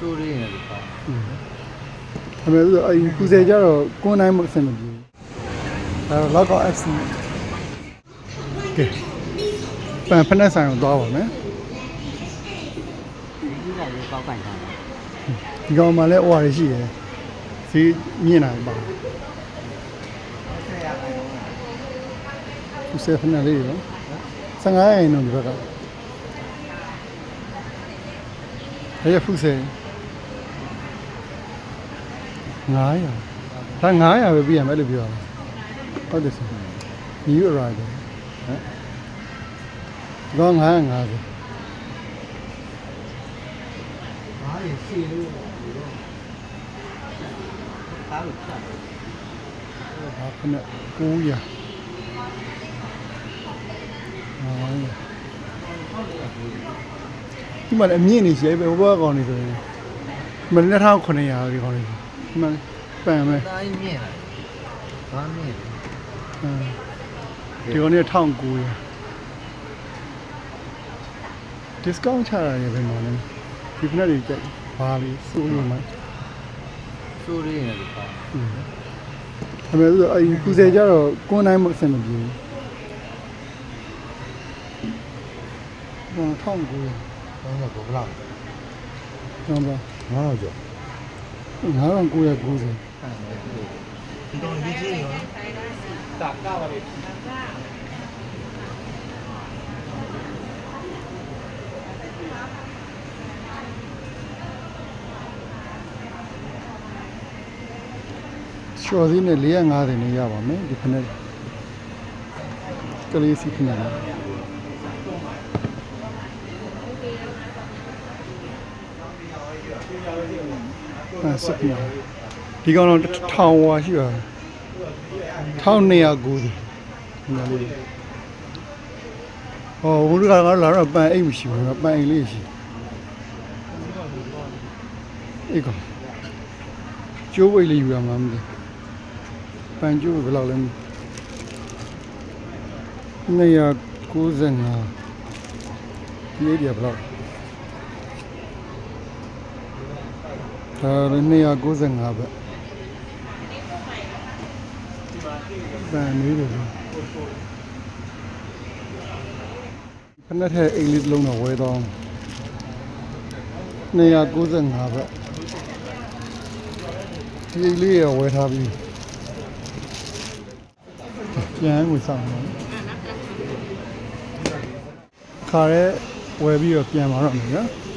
စိုးရင်းရလို့ပေါ့အမေဆိုအဲ့ကုစေကြတော့ကွန်တိုင်းမအဆင်မပြေဘူးအဲတော့လောက်တော့ FC ကဲပန်ဖက်နဲ့ဆိုင်ကိုသွားပါမယ်ဒီကလေးကောက်ကန်ထားတယ်ဒီကောင်မှလည်း OR ရှိတယ်ဈေးမြင့်လာပါကုစေဖက်နဲ့လေးရော15ရာခိုင်နှုန်းဒီဘက်ကအဲ့ရဖုစေ 900ဒါ900ပဲပြရမယ်လို့ပြောတာဟုတ်တယ်ဆရာ new arrival ဟမ်တော့950ဘာလို့ရှိလို့အားလို့ဖြတ်တယ်ဘာခနဲ့900ဒီမှာလည်းအမြင့်နေရှိပဲဘဘကောင်နေဆိုရင်မနေ့2900ဒီကောင်နေ ဒီမှာပန်မယ်တိုင်းမြင့်လာဘာမြင့်ဒီကောင်နေ1900 discount ချတာရပဲမှာလဲဒီဖက်တွေကြိုက်ဘာလီစိုးလို့မှာစိုးရင်းရလို့ပေါ့အမေဆိုအဲ့ကုစေကြတော့ကွန်တိုင်းမအဆင်မပြေဘူးဟော1900တော့ဘယ်လောက်ကျောင်းပါ9000ကျော် 9990အဲ့ဒါဒီတော့ဒီကြီးရောတာကားပါလေချော်စည်းနဲ့450နဲ့ရပါမယ်ဒီခနဲ့ကလေးစီခနဲ့ အဲစက်ပြဒီကောင်တော့ထောင်ဝါရှိပါ1290ဒီမှာလေးဟောဘုရားကလာတော့ပန်အိတ်မရှိဘူးပန်အိတ်လေးရှိအေးကောင်ကျိုးဝိတ်လေးယူရမှာမသိပန်ကျိုးဘယ်လောက်လဲ295ဒီအေးဒီဘယ်လောက် ဒါ295ပဲပန်နေတယ်ဖက်နဲ့အိတ်လေးတစ်လုံးတော့ဝဲတော့295ပဲဒီအိတ်လေးရဝဲထားပြီးပြန်ဝင်ဆောင်တော့ခါရဲဝဲပြီးတော့ပြန်มาတော့မယ်နော်